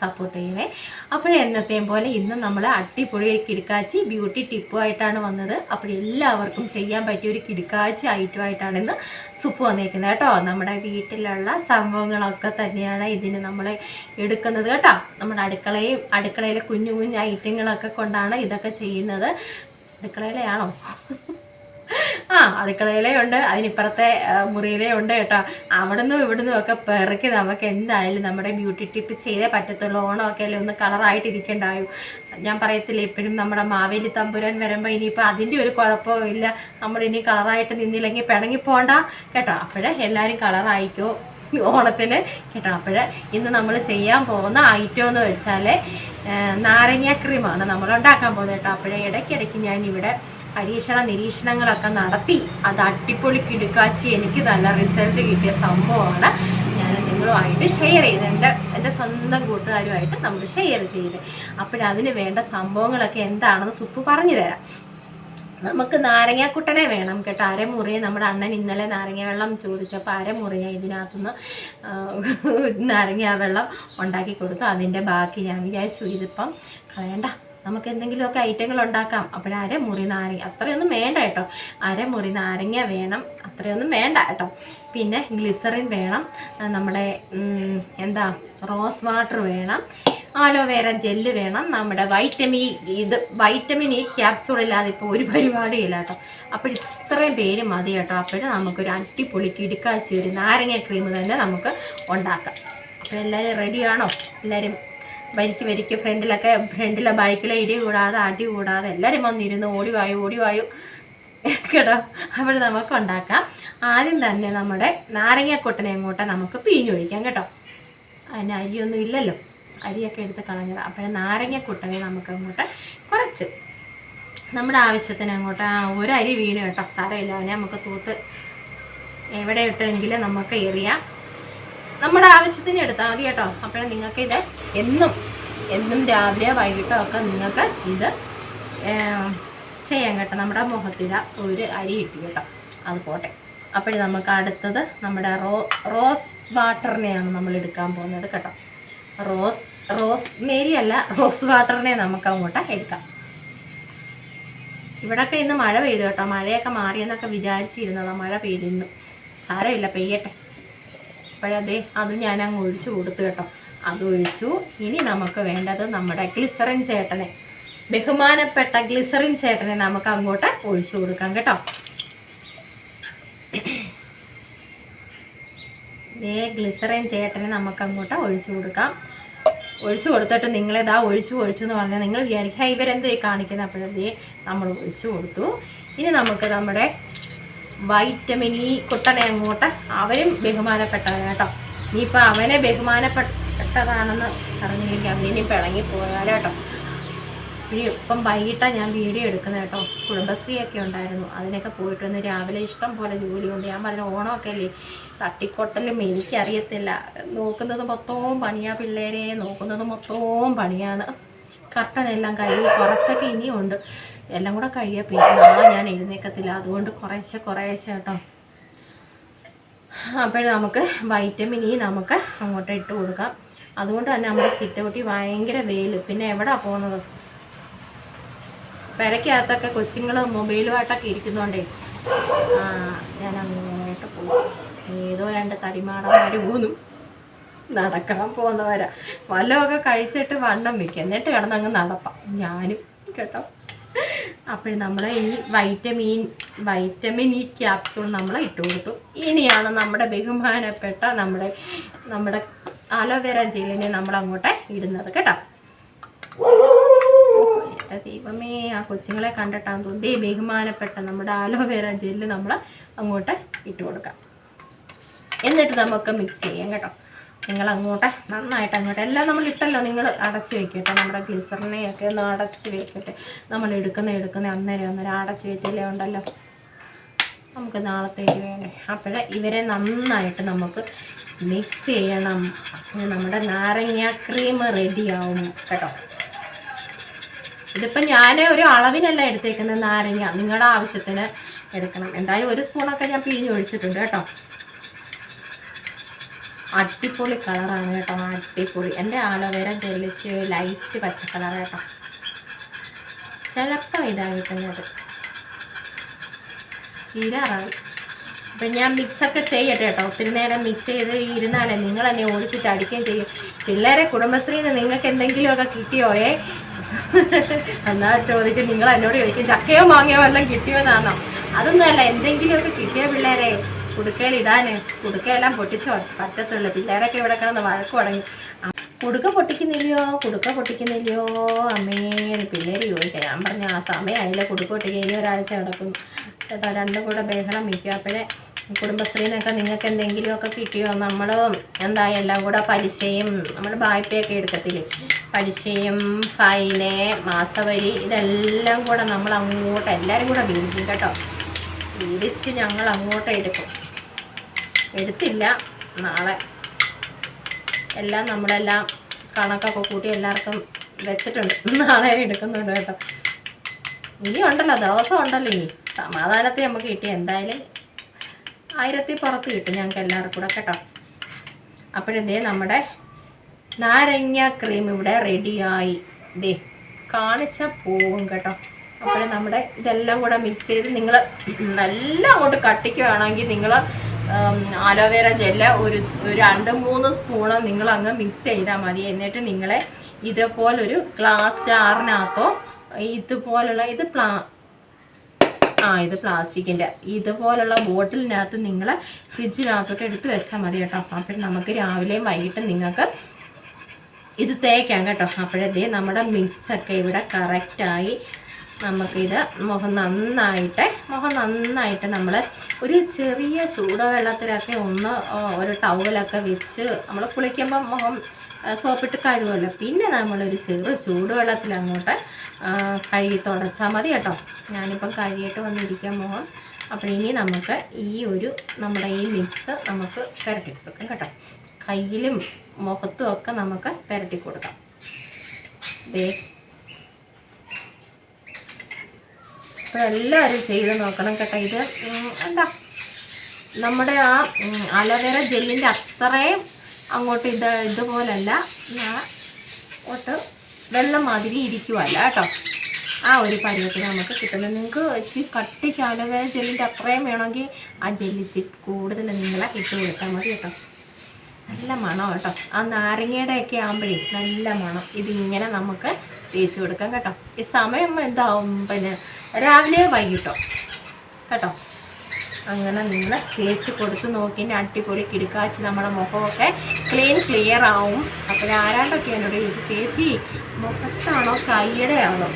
Support ചെയ്യണേ. അപ്പോൾ എന്നത്തെയും പോലെ ഇന്ന് നമ്മൾ അടിപൊളി കിടക്കാച്ചി ബ്യൂട്ടി ടിപ്പുമായിട്ടാണ് വന്നത്. അപ്പോൾ എല്ലാവർക്കും ചെയ്യാൻ പറ്റിയ ഒരു കിടക്കാച്ചി ഐറ്റമായിട്ടാണ് ഇന്ന് സുപ്പ് വന്നിരിക്കുന്നത് കേട്ടോ. നമ്മുടെ വീട്ടിലുള്ള സംഭവങ്ങളൊക്കെ തന്നെയാണ് ഇതിന് നമ്മൾ എടുക്കുന്നത് കേട്ടോ. നമ്മുടെ അടുക്കളയും അടുക്കളയിലെ കുഞ്ഞു കുഞ്ഞു ഐറ്റങ്ങളൊക്കെ കൊണ്ടാണ് ഇതൊക്കെ ചെയ്യുന്നത്. അടുക്കളയിലെയാണോ? ആ അടുക്കളയിലേ ഉണ്ട് അതിനിപ്പുറത്തെ മുറിയിലേ ഉണ്ട് കേട്ടോ. അവിടുന്നും ഇവിടുന്നും ഒക്കെ പിറക്കി നമുക്ക് എന്തായാലും നമ്മുടെ ബ്യൂട്ടി ടിപ്പ് ചെയ്തേ പറ്റത്തുള്ളൂ. ഓണമൊക്കെ അല്ലേ ഒന്ന് കളറായിട്ട് ഇരിക്കണ്ടായും ഞാൻ പറയത്തില്ല ഇപ്പോഴും നമ്മുടെ മാവേലി തമ്പുരാൻ വരുമ്പോൾ ഇനിയിപ്പോൾ അതിന്റെ ഒരു കുഴപ്പവും ഇല്ല. നമ്മൾ ഇനി കളറായിട്ട് നിന്നില്ലെങ്കിൽ പിണങ്ങി പോണ്ട. കേട്ടോ അപ്പോഴേ എല്ലാവരും കളറായിക്കോ. ഓണത്തിന് കേട്ടോ അപ്പോൾ ഇന്ന് നമ്മൾ ചെയ്യാൻ പോകുന്ന ഐറ്റം എന്ന് വെച്ചാൽ നാരങ്ങ ക്രീമാണ് നമ്മൾ ഉണ്ടാക്കാൻ പോകുന്നത് കേട്ടോ. അപ്പോഴേ ഇടയ്ക്കിടയ്ക്ക് ഞാനിവിടെ പരീക്ഷണ നിരീക്ഷണങ്ങളൊക്കെ നടത്തി അത് അട്ടിപ്പൊളി കിടുക്കാച്ചി എനിക്ക് നല്ല റിസൾട്ട് കിട്ടിയ സംഭവമാണ്. ഞാൻ നിങ്ങളുമായിട്ട് ഷെയർ ചെയ്ത് എന്റെ എന്റെ സ്വന്തം കൂട്ടുകാരുമായിട്ട് നമ്മൾ ഷെയർ ചെയ്ത്. അപ്പോഴതിന് വേണ്ട സംഭവങ്ങളൊക്കെ എന്താണെന്ന് സുപ്പ് പറഞ്ഞു തരാം. നമുക്ക് നാരങ്ങാക്കുട്ടനെ വേണം കേട്ടോ. അരമുറി നമ്മുടെ അണ്ണൻ ഇന്നലെ നാരങ്ങ വെള്ളം ചോദിച്ചപ്പോൾ അരമുറിയ ഇതിനകത്തുനിന്ന് നാരങ്ങ വെള്ളം ഉണ്ടാക്കി കൊടുത്തു. അതിന്റെ ബാക്കി ഞാൻ വിചാരിച്ചു ഇതിപ്പം കളയണ്ട. നമുക്ക് എന്തെങ്കിലുമൊക്കെ ഐറ്റങ്ങൾ ഉണ്ടാക്കാം. അപ്പോൾ അരമുറി നാരങ്ങ അത്രയൊന്നും വേണ്ട കേട്ടോ. അരമുറി നാരങ്ങ വേണം. അത്രയൊന്നും വേണ്ട കേട്ടോ. പിന്നെ ഗ്ലിസറിൻ വേണം. നമ്മുടെ എന്താ റോസ് വാട്ടർ വേണം. ആലോവേര ജെല്ല് വേണം. നമ്മുടെ വൈറ്റമിൻ ഇത് വൈറ്റമിൻ ഇ ക്യാപ്സൂൾ ഇല്ലാതെ ഇപ്പോൾ ഒരു പരിപാടിയില്ല കേട്ടോ. അപ്പോൾ ഇത്രയും പേര് മതി കേട്ടോ. അപ്പോഴും നമുക്കൊരു അട്ടിപ്പൊളി കിടുക്കാച്ചി ഒരു നാരങ്ങ ക്രീം തന്നെ നമുക്ക് ഉണ്ടാക്കാം. അപ്പോൾ എല്ലാവരും റെഡിയാണോ എല്ലാവരും വരിക്ക് വരിക്ക് ഫ്രണ്ടിലൊക്കെ ഫ്രണ്ടിലെ ബൈക്കിലെ ഇടി കൂടാതെ അടി കൂടാതെ എല്ലാവരും വന്നിരുന്ന് ഓടി വായു ഓടി വായു. കേട്ടോ? അപ്പോൾ നമുക്ക് ഉണ്ടാക്കാം. ആദ്യം തന്നെ നമ്മുടെ നാരങ്ങക്കൊട്ടനെ അങ്ങോട്ട് നമുക്ക് പിഴിഞ്ഞൊഴിക്കാം കേട്ടോ. അതിന് അരിയൊന്നും ഇല്ലല്ലോ. അരിയൊക്കെ എടുത്ത് കളഞ്ഞത്. അപ്പോൾ നാരങ്ങക്കൊട്ടനെ നമുക്ക് അങ്ങോട്ട് കുറച്ച് നമ്മുടെ ആവശ്യത്തിന് അങ്ങോട്ട് ആ ഒരു അരി വീണ് കേട്ടോ. സാരമില്ല. അതിനെ നമുക്ക് തൂത്ത് എവിടെ ഇട്ടെങ്കിലും നമുക്ക് എറിയാം. നമ്മുടെ ആവശ്യത്തിന് എടുത്താൽ മതി കേട്ടോ. അപ്പോൾ നിങ്ങൾക്ക് ഇത് എന്നും എന്നും രാവിലെ വൈകിട്ടോ ഒക്കെ നിങ്ങൾക്ക് ഇത് ചെയ്യാൻ ചെയ്യാം കേട്ടോ. നമ്മുടെ മുഖത്തില ഒരു അരി ഇട്ടു കേട്ടോ. അത് പോട്ടെ. അപ്പോൾ നമുക്ക് അടുത്തത് നമ്മുടെ റോ റോസ് വാട്ടറിനെയാണ് നമ്മൾ എടുക്കാൻ പോകുന്നത് കേട്ടോ. റോസ് റോസ് മേരി അല്ല റോസ് വാട്ടറിനെ നമുക്ക് അങ്ങോട്ട് എടുക്കാം. ഇവിടൊക്കെ ഇന്ന് മഴ പെയ്തു കേട്ടോ. മഴയൊക്കെ മാറിയെന്നൊക്കെ വിചാരിച്ചിരുന്നതാണ് മഴ പെയ്തിരുന്നു. സാരമില്ല പെയ്യട്ടെ. അപ്പോഴതേ അത് ഞാൻ അങ്ങ് ഒഴിച്ചു കൊടുത്തു കേട്ടോ. അത് ഒഴിച്ചു. ഇനി നമുക്ക് വേണ്ടത് നമ്മുടെ ഗ്ലിസറിൻ ചേട്ടനെ ബഹുമാനപ്പെട്ട ഗ്ലിസറിൻ ചേട്ടനെ നമുക്ക് അങ്ങോട്ട് ഒഴിച്ചു കൊടുക്കാം കേട്ടോ. ദേ ഗ്ലിസറിൻ ചേട്ടനെ നമുക്ക് അങ്ങോട്ട് ഒഴിച്ചു കൊടുക്കാം. ഒഴിച്ചു കൊടുത്തിട്ട് നിങ്ങളിതാ ഒഴിച്ചു ഒഴിച്ചു എന്ന് പറഞ്ഞാൽ നിങ്ങൾ വിചാരിക്കുക ഇവരെന്തോ ഈ അപ്പോഴേ നമ്മൾ ഒഴിച്ചു കൊടുത്തു. ഇനി നമുക്ക് നമ്മുടെ വൈറ്റമിൻ ഇ കുട്ടനെ അങ്ങോട്ട് അവരും ബഹുമാനപ്പെട്ടവരാണ് കേട്ടോ. ഇനിയിപ്പോൾ അവനെ ബഹുമാനപ്പെട്ടതാണെന്ന് അറിഞ്ഞിരിക്കാം. അവനിനി പിളങ്ങി പോയാലോ കേട്ടോ. ഇപ്പം വൈകിട്ടാണ് ഞാൻ വീഡിയോ എടുക്കുന്നത് കേട്ടോ. കുടുംബശ്രീയൊക്കെ ഉണ്ടായിരുന്നു. അതിനൊക്കെ പോയിട്ട് വന്ന് രാവിലെ ഇഷ്ടം പോലെ ജോലിയുണ്ട് ഞാൻ പറഞ്ഞ ഓണമൊക്കെ അല്ലേ? തട്ടിക്കൊട്ടലും എനിക്കറിയത്തില്ല. നോക്കുന്നത് മൊത്തവും പണിയാ പിള്ളേരെ. നോക്കുന്നത് മൊത്തവും പണിയാണ്. കർട്ടനെല്ലാം കഴുകി കുറച്ചൊക്കെ ഇനിയുണ്ട്. എല്ലാം കൂടെ കഴിയാ. പിന്നെ നാളെ ഞാൻ എഴുന്നേക്കത്തില്ല. അതുകൊണ്ട് കുറേശ്ശെ കുറേശ്ശെ കേട്ടോ. അപ്പോഴും നമുക്ക് വൈറ്റമിൻ ഇ നമുക്ക് അങ്ങോട്ട് ഇട്ട് കൊടുക്കാം. അതുകൊണ്ട് തന്നെ നമ്മുടെ സിറ്റൗട്ടി ഭയങ്കര വെയിൽ പിന്നെ എവിടാ പോകുന്നത് പെരക്കകത്തൊക്കെ കൊച്ചുങ്ങൾ മൊബൈലുമായിട്ടൊക്കെ ഇരിക്കുന്നോണ്ടേ. ഞാൻ അങ്ങോട്ട് പോകും ഏതോ രണ്ട് തടിമാടന്മാർ പോന്നു. നടക്കാൻ പോകുന്നവരാ. വല്ലതൊക്കെ കഴിച്ചിട്ട് വണ്ണം വെക്കുക എന്നിട്ട് കിടന്നങ്ങ് നടപ്പാം. ഞാനും കേട്ടോ. അപ്പോഴും നമ്മൾ ഈ വൈറ്റമിൻ വൈറ്റമിൻ ഇ ക്യാപ്സൂൾ നമ്മൾ ഇട്ട് കൊടുത്തു. ഇനിയാണ് നമ്മുടെ ബഹുമാനപ്പെട്ട നമ്മുടെ നമ്മുടെ അലോവേര ജെല്ലിനെ നമ്മൾ അങ്ങോട്ട് ഇടുന്നത് കേട്ടോ. ദൈവമേ ആ കൊച്ചുങ്ങളെ കണ്ടിട്ടാന്ന് തോന്നി ബഹുമാനപ്പെട്ട നമ്മുടെ അലോവേര ജെല്ല് നമ്മൾ അങ്ങോട്ട് ഇട്ട് കൊടുക്കാം. എന്നിട്ട് നമുക്ക് മിക്സ് ചെയ്യാം കേട്ടോ. നിങ്ങൾ അങ്ങോട്ട് നന്നായിട്ട് അങ്ങോട്ട് എല്ലാം നമ്മൾ ഇട്ടല്ലോ നിങ്ങൾ അടച്ച് വെക്കട്ടെ. നമ്മുടെ ഗ്ലിസറിനെയൊക്കെ ഒന്ന് അടച്ച് വെക്കട്ടെ. നമ്മൾ എടുക്കുന്ന എടുക്കുന്ന അന്നേരം അന്നേരം അടച്ച് വെച്ചല്ലേ ഉണ്ടല്ലോ? നമുക്ക് നാളത്തേക്ക് വേണേ അപ്പോഴേ ഇവരെ നന്നായിട്ട് നമുക്ക് മിക്സ് ചെയ്യണം. നമ്മുടെ നാരങ്ങ ക്രീം റെഡിയാവും കേട്ടോ. ഇതിപ്പോൾ ഞാൻ ഒരു അളവിനല്ല എടുത്തേക്കുന്നത് നാരങ്ങ. നിങ്ങളുടെ ആവശ്യത്തിന് എടുക്കണം. എന്തായാലും ഒരു സ്പൂണൊക്കെ ഞാൻ പിഴിഞ്ഞ് ഒഴിച്ചിട്ടുണ്ട് കേട്ടോ. അടിപൊളി കളറാണ് കേട്ടോ അടിപൊളി. എന്റെ ആലോവേര ജെല്ലിച്ച് ലൈറ്റ് പച്ച കളർ കേട്ടോ. ചിലപ്പോൾ ഇതായിട്ടുള്ളത് തീരാറായി അപ്പം ഞാൻ മിക്സൊക്കെ ചെയ്യട്ടെ കേട്ടോ. ഒത്തിരി നേരം മിക്സ് ചെയ്ത് ഇരുന്നാലേ നിങ്ങൾ എന്നെ ഓടിച്ചിട്ട് അടിക്കുകയും ചെയ്യും. പിള്ളേരെ കുടുംബശ്രീന്ന് നിങ്ങൾക്ക് എന്തെങ്കിലുമൊക്കെ കിട്ടിയോയേ എന്നാ ചോദിക്കും. നിങ്ങൾ എന്നോട് ചോദിക്കും. ചക്കയോ മാങ്ങയോ എല്ലാം കിട്ടിയോ എന്നാണോ അതൊന്നുമല്ല എന്തെങ്കിലുമൊക്കെ കിട്ടിയോ പിള്ളേരെ? കുടുക്കയിലിടാന് കുടുക്കയെല്ലാം പൊട്ടിച്ച് പറ്റത്തുള്ളൂ. പിള്ളേരൊക്കെ ഇവിടെ കിടന്ന് വഴക്ക് തുടങ്ങി. കുടുക്ക പൊട്ടിക്കുന്നില്ലയോ? കുടുക്ക പൊട്ടിക്കുന്നില്ലയോ? അമ്മേ പിള്ളേര് ചോദിക്കാം. ഞാൻ പറഞ്ഞ ആ സമയമായില്ല കുടുക്ക പൊട്ടിക്കുക ഇനി ഒരാഴ്ച കിടക്കും ചേട്ടാ രണ്ടും കൂടെ ബഹളം വയ്ക്കും അപ്പോഴേ കുടുംബശ്രീന്നൊക്കെ നിങ്ങൾക്ക് എന്തെങ്കിലുമൊക്കെ കിട്ടിയോ? നമ്മൾ എന്താ എല്ലാം കൂടെ പലിശയും നമ്മൾ വായ്പയൊക്കെ എടുക്കത്തില്ലേ? പലിശയും ഫൈന് മാസവരി ഇതെല്ലാം കൂടെ നമ്മൾ അങ്ങോട്ട് എല്ലാവരും കൂടെ വീതിക്കും കേട്ടോ. വീതിച്ച് ഞങ്ങൾ അങ്ങോട്ട് എടുക്കും. എടുത്തില്ല നാളെ. എല്ലാം നമ്മളെല്ലാം കണക്കൊക്കെ കൂട്ടി എല്ലാവർക്കും വെച്ചിട്ടുണ്ട്. നാളെ എടുക്കുന്നുണ്ട് കേട്ടോ. ഇനി ഉണ്ടല്ലോ ദിവസം ഉണ്ടല്ലോ ഇനി. സമാധാനത്തിൽ നമുക്ക് കിട്ടി. എന്തായാലും ആയിരത്തി പുറത്ത് കിട്ടും ഞങ്ങൾക്ക് എല്ലാവർക്കും കൂടെ കേട്ടോ. അപ്പോഴെന്തേ നമ്മുടെ നാരങ്ങ ക്രീം ഇവിടെ റെഡിയായി ദേ കാണിച്ച പോവും കേട്ടോ. അപ്പോൾ നമ്മുടെ ഇതെല്ലാം കൂടെ മിക്സ് ചെയ്ത് നിങ്ങൾ നല്ല അങ്ങോട്ട് കട്ടിക്കുകയാണെങ്കിൽ നിങ്ങൾ ആലോവേര ജെല്ല് ഒരു ഒരു രണ്ട് മൂന്ന് സ്പൂണ് നിങ്ങൾ അങ്ങ് മിക്സ് ചെയ്താൽ മതി. എന്നിട്ട് നിങ്ങളെ ഇതേപോലൊരു ഗ്ലാസ് ജാറിനകത്തോ ഇതുപോലുള്ള ഇത് പ്ലാ ആ ഇത് പ്ലാസ്റ്റിക്കിന്റെ ഇതുപോലുള്ള ബോട്ടിലിനകത്ത് നിങ്ങൾ ഫ്രിഡ്ജിനകത്തോട്ട് എടുത്ത് വെച്ചാൽ മതി കേട്ടോ. അപ്പം നമുക്ക് രാവിലെയും വൈകിട്ടും നിങ്ങൾക്ക് ഇത് തേക്കാം കേട്ടോ. അപ്പോഴത്തേ നമ്മുടെ മിക്സൊക്കെ ഇവിടെ കറക്റ്റായി നമുക്കിത് മുഖം നന്നായിട്ട് മുഖം നന്നായിട്ട് നമ്മൾ ഒരു ചെറിയ ചൂടുവെള്ളത്തിലൊക്കെ ഒന്ന് ഒരു ടവലൊക്കെ വെച്ച് നമ്മൾ കുളിക്കുമ്പോൾ മുഖം സോപ്പിട്ട് കഴുകുമല്ലോ പിന്നെ നമ്മളൊരു ചെറു ചൂടുവെള്ളത്തിൽ അങ്ങോട്ട് കഴുകി തുടച്ചാൽ മതി കേട്ടോ. ഞാനിപ്പം കഴുകിയിട്ട് വന്നിരിക്കാൻ മുഖം അപ്പോൾ ഇനി നമുക്ക് ഈ ഒരു നമ്മുടെ ഈ മിക്സ് നമുക്ക് പുരട്ടി കൊടുക്കാം കേട്ടോ. കയ്യിലും മുഖത്തും ഒക്കെ നമുക്ക് പുരട്ടി കൊടുക്കാം. ദേ അപ്പോൾ എല്ലാവരും ചെയ്ത് നോക്കണം കേട്ടോ. ഇത് എന്താ? നമ്മുടെ ആ അലോവേര ജെല്ലിന്റെ അത്രയും അങ്ങോട്ട് ഇത് ഇതുപോലല്ല. അങ്ങോട്ട് വെള്ളം മാതിരി ഇരിക്കുവല്ല കേട്ടോ. ആ ഒരു പരുവത്തിന് നമുക്ക് കിട്ടുന്നത്. നിങ്ങൾക്ക് വെച്ച് കട്ടിക്ക് അലോവേര ജെല്ലിന്റെ അത്രയും വേണമെങ്കിൽ ആ ജെല്ലി ഇച്ചിരി കൂടുതൽ നിങ്ങളെ ഇട്ട് കൊടുത്താൽ മതി കേട്ടോ. നല്ല മണം കേട്ടോ. ആ നാരങ്ങയുടെ ഒക്കെ ആകുമ്പോഴേ നല്ല മണം. ഇതിങ്ങനെ നമുക്ക് തേച്ച് കൊടുക്കാം കേട്ടോ. ഈ സമയം എന്താവും പിന്നെ? രാവിലെ വൈകിട്ടോ? കേട്ടോ? അങ്ങനെ നിങ്ങൾ തേച്ച് കൊടുത്ത് നോക്കി അടിപൊളി കിടുക്കാച്ച് നമ്മുടെ മുഖമൊക്കെ ക്ലീൻ ക്ലിയർ ആവും. അപ്പോൾ ആരാണ്ടൊക്കെ എന്നോട് ചോദിച്ചു ചേച്ചി മുഖത്താണോ കൈയുടെ ആണോ?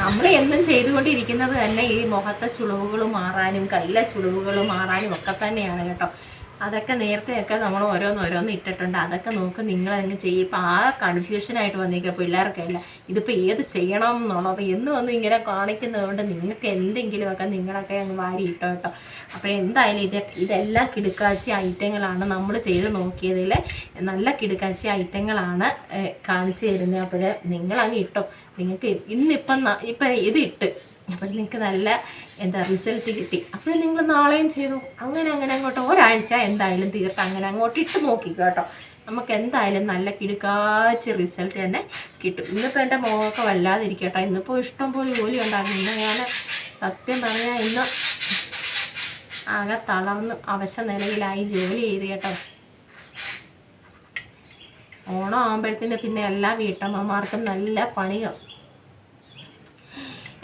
നമ്മൾ എന്നും ചെയ്തുകൊണ്ടിരിക്കുന്നത് തന്നെ ഈ മുഖത്തെ ചുളിവുകൾ മാറാനും കയ്യിലെ ചുളിവുകൾ മാറാനും ഒക്കെ തന്നെയാണ് കേട്ടോ. അതൊക്കെ നേരത്തെയൊക്കെ നമ്മൾ ഓരോന്ന് ഓരോന്ന് ഇട്ടിട്ടുണ്ട്. അതൊക്കെ നോക്ക് നിങ്ങൾ തന്നെ ചെയ്യും. ഇപ്പം ആ കൺഫ്യൂഷനായിട്ട് വന്നിരിക്കുക പിള്ളേർക്കല്ല ഇതിപ്പോൾ ഏത് ചെയ്യണം എന്നുള്ളത് എന്നും ഒന്നും ഇങ്ങനെ കാണിക്കുന്നത് കൊണ്ട് നിങ്ങൾക്ക് എന്തെങ്കിലുമൊക്കെ നിങ്ങളൊക്കെ അങ്ങ് വാരി ഇട്ടോ കേട്ടോ അപ്പോൾ എന്തായാലും ഇത് ഇതെല്ലാം കിടുക്കാച്ചി ഐറ്റങ്ങളാണ് നമ്മൾ ചെയ്ത് നോക്കിയതിൽ നല്ല കിടുക്കാച്ചി ഐറ്റങ്ങളാണ് കാണിച്ചു തരുന്നത്. അപ്പോൾ നിങ്ങളങ്ങ് ഇട്ടോ. നിങ്ങൾക്ക് ഇന്നിപ്പം ഇപ്പം ഇത് ഇട്ട് അപ്പം നിങ്ങൾക്ക് നല്ല എന്താ റിസൾട്ട് കിട്ടി. അപ്പോൾ നിങ്ങൾ നാളെയും ചെയ്തു. അങ്ങനെ അങ്ങനെ അങ്ങോട്ട് ഒരാഴ്ച എന്തായാലും തീർത്ത് അങ്ങനെ അങ്ങോട്ട് ഇട്ട് നോക്കിക്കോ കേട്ടോ. നമുക്ക് എന്തായാലും നല്ല കിടുക്കാച്ച് റിസൾട്ട് തന്നെ കിട്ടും. ഇന്നിപ്പോൾ എന്റെ മുഖമൊക്കെ വല്ലാതിരിക്കട്ടെ ഇന്നിപ്പോൾ ഇഷ്ടം പോലെ ജോലി ഉണ്ടായിരുന്നു. ഇന്ന് ഞാൻ സത്യം പറഞ്ഞാൽ ഇന്ന് ആകെ തളർന്ന് അവശ നിലയിലായി ജോലി ചെയ്ത് കേട്ടോ. ഓണം ആകുമ്പോഴത്തേന് പിന്നെ എല്ലാ വീട്ടമ്മമാർക്കും നല്ല പണിയാണ്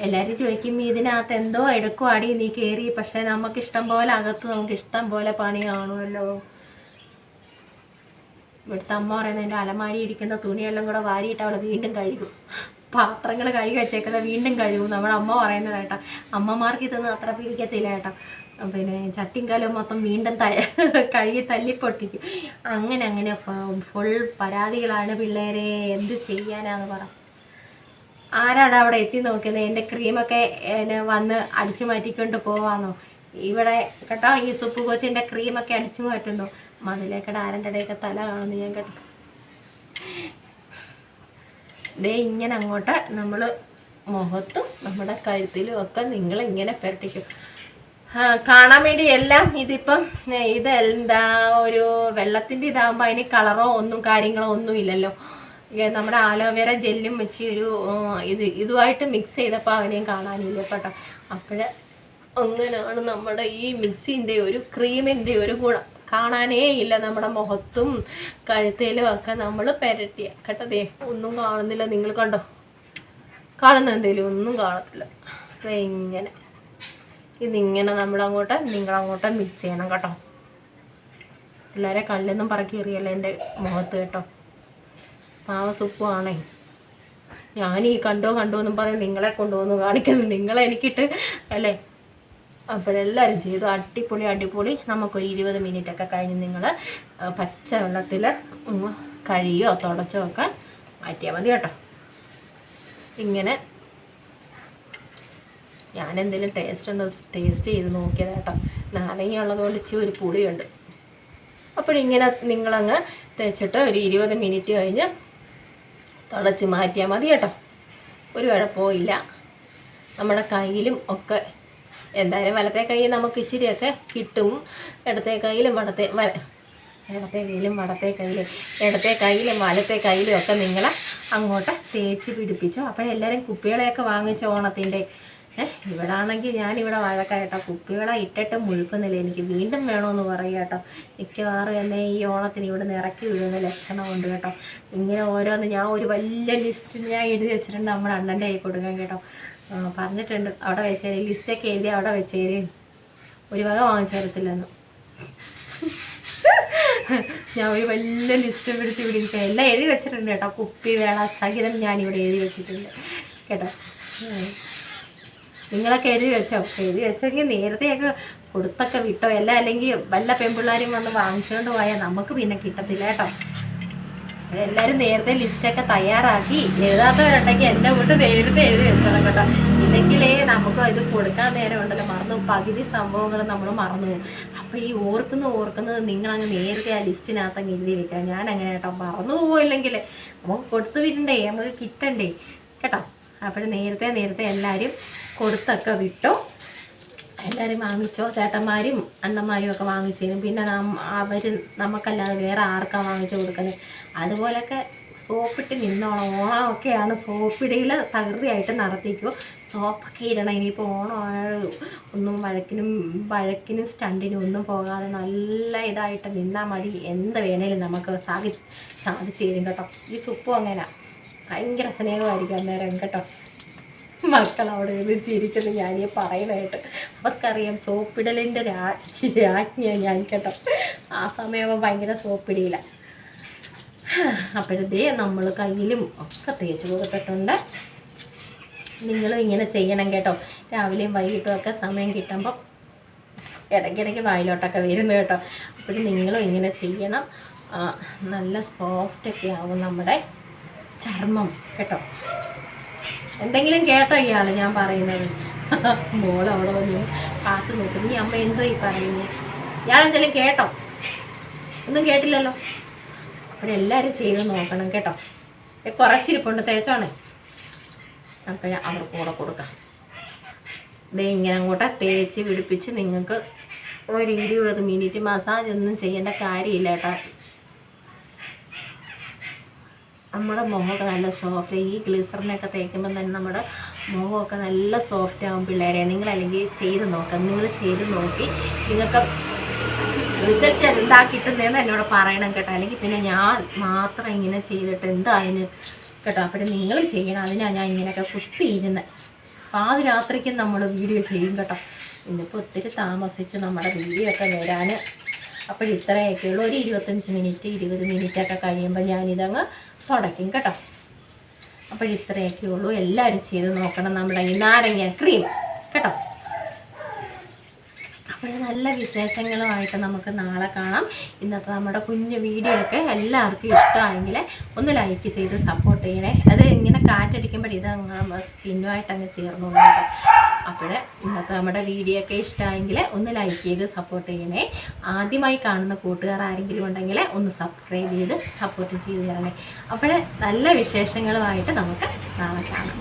എല്ലാവരും ചോദിക്കും ഇതിനകത്ത് എന്തോ എടുക്കും അടി നീ കയറി പക്ഷെ നമുക്ക് ഇഷ്ടം പോലെ അകത്ത് നമുക്ക് ഇഷ്ടം പോലെ പണി കാണുമല്ലോ. ഇവിടുത്തെ അമ്മ പറയുന്നത് എന്റെ അലമാരി ഇരിക്കുന്ന തുണിയെല്ലാം കൂടെ വാരിയിട്ട് അവൾ വീണ്ടും കഴുകും. പാത്രങ്ങൾ കഴുകി വെച്ചേക്കുന്നത് വീണ്ടും കഴുകും നമ്മുടെ അമ്മ പറയുന്നത് കേട്ടോ. അമ്മമാർക്ക് ഇതൊന്നും അത്ര പിടിക്കത്തില്ല കേട്ടോ. പിന്നെ ചട്ടിയും കലവും മൊത്തം വീണ്ടും ത കഴുകി തല്ലിപ്പൊട്ടിക്കും. അങ്ങനെ അങ്ങനെ ഫുൾ പരാതികളാണ് പിള്ളേരെ എന്ത് ചെയ്യാനാന്ന് പറ. ആരാണ് അവിടെ എത്തി നോക്കിയത് എന്റെ ക്രീമൊക്കെ എന്നെ വന്ന് അടിച്ചു മാറ്റിക്കൊണ്ട് പോവാന്നോ? ഇവിടെ കേട്ടോ ഈ സുപ്പ് കൊച്ചിന്റെ ക്രീമൊക്കെ അടിച്ചു മാറ്റുന്നു. മതിലേക്കട ആരന്റെ ഇടയൊക്കെ തല കാണുന്നു ഞാൻ കേട്ടോ. ദേ ഇങ്ങനെ അങ്ങോട്ട് നമ്മൾ മുഖത്തും നമ്മുടെ കഴുത്തിലും ഒക്കെ നിങ്ങൾ ഇങ്ങനെ പെരട്ടിക്കും കാണാൻ വേണ്ടി എല്ലാം ഇതിപ്പം ഇതെന്താ ഒരു വെള്ളത്തിന്റെ ഇതാകുമ്പോൾ അതിന് കളറോ ഒന്നും കാര്യങ്ങളോ ഒന്നും ഇല്ലല്ലോ. നമ്മുടെ ആലോവേര ജെല്ലും വെച്ച് ഒരു ഇത് ഇതുമായിട്ട് മിക്സ് ചെയ്തപ്പോൾ അവനെയും കാണാനില്ല കേട്ടോ. അപ്പോഴ് അങ്ങനെയാണ് നമ്മുടെ ഈ മിക്സിന്റെ ഒരു ക്രീമിന്റെ ഒരു ഗുണം. കാണാനേ ഇല്ല നമ്മുടെ മുഖത്തും കഴുത്തേലും ഒക്കെ നമ്മൾ പെരട്ടിയ കേട്ടോ ദേ ഒന്നും കാണുന്നില്ല. നിങ്ങൾ കണ്ടോ? കാണുന്ന എന്തേലും? ഒന്നും കാണത്തില്ല. ഇങ്ങനെ. ഇതിങ്ങനെ നമ്മളങ്ങോട്ട് നിങ്ങളങ്ങോട്ട് മിക്സ് ചെയ്യണം കേട്ടോ. പിള്ളേരെ കല്ലൊന്നും പറക്കി എറിയല്ല എന്റെ മുഖത്ത് കേട്ടോ. പാവ സുപ്പുവാണേ ഞാൻ ഈ കണ്ടോ കണ്ടോ എന്നും പറഞ്ഞ് നിങ്ങളെ കൊണ്ടുവന്ന് കാണിക്കുന്നു. നിങ്ങളെ എനിക്കിട്ട് അല്ലേ? അപ്പോഴെല്ലാവരും ചെയ്തു. അടിപൊളി അടിപൊളി. നമുക്കൊരു ഇരുപത് മിനിറ്റ് ഒക്കെ കഴിഞ്ഞ് നിങ്ങൾ പച്ച വെള്ളത്തിൽ കഴിയോ തുടച്ചോ ഒക്കെ മാറ്റിയാൽ മതി കേട്ടോ. ഇങ്ങനെ ഞാൻ എന്തെങ്കിലും ടേസ്റ്റ് ഉണ്ടോ ടേസ്റ്റ് ചെയ്ത് നോക്കിയത് കേട്ടോ. നാരങ്ങ ഉള്ളതുകൊണ്ട് ഇച്ചിരി ഒരു പുളിയുണ്ട്. അപ്പോഴിങ്ങനെ നിങ്ങളങ്ങ് തേച്ചിട്ട് ഒരു ഇരുപത് മിനിറ്റ് കഴിഞ്ഞ് തുടച്ച് മാറ്റിയാൽ മതി കേട്ടോ. ഒരു കുഴപ്പവും ഇല്ല നമ്മുടെ കയ്യിലും ഒക്കെ എന്തായാലും വലത്തെ കൈ നമുക്ക് ഇച്ചിരിയൊക്കെ കിട്ടും. ഇടത്തെ കയ്യിലും വടത്തെ വല ഇടത്തെ കയ്യിലും വടത്തെ കയ്യിലും ഇടത്തെ കയ്യിലും വലത്തെ കയ്യിലും ഒക്കെ നിങ്ങൾ അങ്ങോട്ട് തേച്ച് പിടിപ്പിച്ചു. അപ്പോഴെല്ലാവരും കുപ്പികളെയൊക്കെ വാങ്ങിച്ച ഓണത്തിന്റെ? ഇവിടെ ആണെങ്കിൽ ഞാനിവിടെ വഴക്കായിട്ടോ. കുപ്പികളെ ഇട്ടിട്ട് മുഴുക്കുന്നില്ല? എനിക്ക് വീണ്ടും വേണമെന്ന് പറയുക കേട്ടോ. മിക്കവാറും എന്നെ ഈ ഓണത്തിന് ഇവിടെ നിന്ന് ഇറക്കി വിടുന്ന ലക്ഷണമുണ്ട് കേട്ടോ. ഇങ്ങനെ ഓരോന്ന് ഞാൻ ഒരു വലിയ ലിസ്റ്റ് ഞാൻ എഴുതി വെച്ചിട്ടുണ്ട് നമ്മുടെ അണ്ണന്റെ കൈ കൊടുക്കാൻ കേട്ടോ. പറഞ്ഞിട്ടുണ്ട്. അവിടെ വെച്ചേര്. ലിസ്റ്റൊക്കെ എഴുതി അവിടെ വെച്ചേര്. ഒരു വക വാങ്ങിച്ചു തരത്തില്ലെന്ന്. ഞാൻ ഒരു വലിയ ലിസ്റ്റ് പിടിച്ച് പിടിക്കുക എല്ലാം എഴുതി വെച്ചിട്ടുണ്ട് കേട്ടോ. കുപ്പി വേള സഹിതം ഞാനിവിടെ എഴുതി വെച്ചിട്ടുണ്ട് കേട്ടോ. നിങ്ങളൊക്കെ എഴുതി വെച്ചോ? എഴുതി വെച്ചെങ്കിൽ നേരത്തെയൊക്കെ കൊടുത്തൊക്കെ വിട്ടോ. എല്ലാം അല്ലെങ്കിൽ വല്ല പെൺപിള്ളേരും വന്ന് വാങ്ങിച്ചുകൊണ്ട് പോയാൽ നമുക്ക് പിന്നെ കിട്ടത്തില്ല കേട്ടോ. എല്ലാവരും നേരത്തെ ലിസ്റ്റൊക്കെ തയ്യാറാക്കി. എഴുതാത്തവരുണ്ടെങ്കിൽ എന്റെ വീട്ട് നേരത്തെ എഴുതി വെച്ചോളാം കേട്ടോ. ഇല്ലെങ്കിലേ നമുക്ക് ഇത് കൊടുക്കാൻ നേരം ഉണ്ടല്ലോ. മറന്നു പോകും. പകുതി സംഭവങ്ങൾ നമ്മൾ മറന്നു പോകും അപ്പോൾ ഈ ഓർക്കുന്നത് ഓർക്കുന്നത് നിങ്ങളങ്ങ് നേരത്തെ ആ ലിസ്റ്റിനകത്ത് അങ്ങ് എഴുതി വെക്കാം ഞാൻ അങ്ങനെ കേട്ടോ. മറന്നു പോയില്ലെങ്കിൽ നമുക്ക് കൊടുത്തു വിടണ്ടേ? നമുക്ക് കിട്ടണ്ടേ? കേട്ടോ? അപ്പോൾ നേരത്തെ നേരത്തെ എല്ലാവരും കൊടുത്തൊക്കെ വിട്ടു. എല്ലാവരും വാങ്ങിച്ചോ? ചേട്ടന്മാരും അണ്ണന്മാരും ഒക്കെ വാങ്ങിച്ചേരും പിന്നെ അവർ നമുക്കല്ലാതെ വേറെ ആർക്കാണ് വാങ്ങിച്ചു കൊടുക്കുന്നത്? അതുപോലൊക്കെ സോപ്പിട്ട് നിന്നോണം. ഓണമൊക്കെയാണ് സോപ്പിടയിൽ തകൃതിയായിട്ട് നടത്തിക്കോ. സോപ്പൊക്കെ ഇടണം. ഇനിയിപ്പോൾ ഓണം ഒന്നും വഴക്കിനും വഴക്കിനും സ്റ്റണ്ടിനും ഒന്നും പോകാതെ നല്ല ഇതായിട്ട് നിന്നാൽ മതി. എന്ത് വേണേലും നമുക്ക് സാധി സാധിച്ചു തരും കേട്ടോ. ഈ സുപ്പും അങ്ങനെ. ഭയങ്കര സ്നേഹമായിരിക്കും അന്നേരം കേട്ടോ. മക്കൾ അവിടെ നിന്ന് ചിരിക്കുന്നു ഞാനീ പറയുന്നതായിട്ട്. അവർക്കറിയാം സോപ്പിടലിന്റെ രാജ്ഞിയാണ് ഞാൻ കേട്ടോ. ആ സമയമാകുമ്പോൾ ഭയങ്കര സോപ്പിടിയില്ല അപ്പോഴത്തേ നമ്മൾ കയ്യിലും ഒക്കെ തേച്ച് കൊടുത്തിട്ടുണ്ട്. നിങ്ങളും ഇങ്ങനെ ചെയ്യണം കേട്ടോ. രാവിലെയും വൈകിട്ടും ഒക്കെ സമയം കിട്ടുമ്പം ഇടയ്ക്കിടയ്ക്ക് വായിലോട്ടൊക്കെ വരുന്നു കേട്ടോ. അപ്പോൾ നിങ്ങളും ഇങ്ങനെ ചെയ്യണം. നല്ല സോഫ്റ്റൊക്കെ ആവും നമ്മുടെ ചർമ്മം കേട്ടോ? എന്തെങ്കിലും കേട്ടോ ഇയാൾ ഞാൻ പറയുന്നത്? മോൾ അവിടെ വന്നു കാത്തു നോക്കുന്നു ഈ അമ്മ എന്തോ ഈ പറയുന്നു? ഇയാളെന്തെങ്കിലും കേട്ടോ? ഒന്നും കേട്ടില്ലല്ലോ? അപ്പോഴെല്ലാവരും ചെയ്ത് നോക്കണം കേട്ടോ? കുറച്ചിരിപ്പുണ്ട് തേച്ചോണേ. അപ്പോഴ അവർക്ക് കൂടെ കൊടുക്കാം. ഇത് ഇങ്ങനെ അങ്ങോട്ട് തേച്ച് പിടിപ്പിച്ച് നിങ്ങൾക്ക് ഒരു ഇരുപത് മിനിറ്റ് മസാജ് ഒന്നും ചെയ്യേണ്ട കാര്യമില്ല കേട്ടോ. നമ്മുടെ മുഖമൊക്കെ നല്ല സോഫ്റ്റ് ഈ ഗ്ലിസറിനൊക്കെ തേക്കുമ്പോൾ തന്നെ നമ്മുടെ മുഖമൊക്കെ നല്ല സോഫ്റ്റ് ആകും പിള്ളേരെ. നിങ്ങളല്ലെങ്കിൽ ചെയ്ത് നോക്കാം. നിങ്ങൾ ചെയ്ത് നോക്കി നിങ്ങൾക്ക് റിസൾട്ട് എന്താ കിട്ടുന്നതെന്ന് എന്നോട് പറയണം കേട്ടോ. അല്ലെങ്കിൽ പിന്നെ ഞാൻ മാത്രം ഇങ്ങനെ ചെയ്തിട്ട് എന്താ അതിന് കേട്ടോ. അപ്പോൾ നിങ്ങളും ചെയ്യണം. അതിനാണ് ഞാൻ ഇങ്ങനെയൊക്കെ കുത്തിയിരുന്നത് ആ രാത്രിക്കും നമ്മൾ വീഡിയോ ചെയ്യും കേട്ടോ. ഇന്നിപ്പോൾ ഒത്തിരി താമസിച്ച് നമ്മുടെ വീഡിയോ ഒക്കെ വരാൻ അപ്പോൾ ഇത്രയൊക്കെ ഒരു ഇരുപത്തഞ്ച് മിനിറ്റ് ഇരുപത് മിനിറ്റൊക്കെ കഴിയുമ്പോൾ ഞാനിതങ്ങ് തുടയ്ക്കും കേട്ടോ. അപ്പോൾ ഇത്രയൊക്കെ ഉള്ളൂ. എല്ലാവരും ചെയ്ത് നോക്കണം. നമ്മുടെ ഈ നാരങ്ങ ക്രീം കേട്ടോ? അപ്പോൾ നല്ല വിശേഷങ്ങളുമായിട്ട് നമുക്ക് നാളെ കാണാം. ഇന്നത്തെ നമ്മുടെ കുഞ്ഞു വീഡിയോ ഒക്കെ എല്ലാവർക്കും ഇഷ്ടമായെങ്കിൽ ഒന്ന് ലൈക്ക് ചെയ്ത് സപ്പോർട്ട് ചെയ്യണേ. അത് ഇങ്ങനെ കാറ്റടിക്കുമ്പോൾ ഇത് സ്കിന്നുമായിട്ട് അങ്ങ് ചേർന്നോളൂ അപ്പോൾ ഇന്നത്തെ നമ്മുടെ വീഡിയോ ഒക്കെ ഇഷ്ടമായെങ്കിൽ ഒന്ന് ലൈക്ക് ചെയ്ത് സപ്പോർട്ട് ചെയ്യണേ. ആദ്യമായി കാണുന്ന കൂട്ടുകാർ ആരെങ്കിലും ഉണ്ടെങ്കിൽ ഒന്ന് സബ്സ്ക്രൈബ് ചെയ്ത് സപ്പോർട്ട് ചെയ്ത് തരണേ. അപ്പോൾ നല്ല വിശേഷങ്ങളുമായിട്ട് നമുക്ക് നാളെ കാണാം.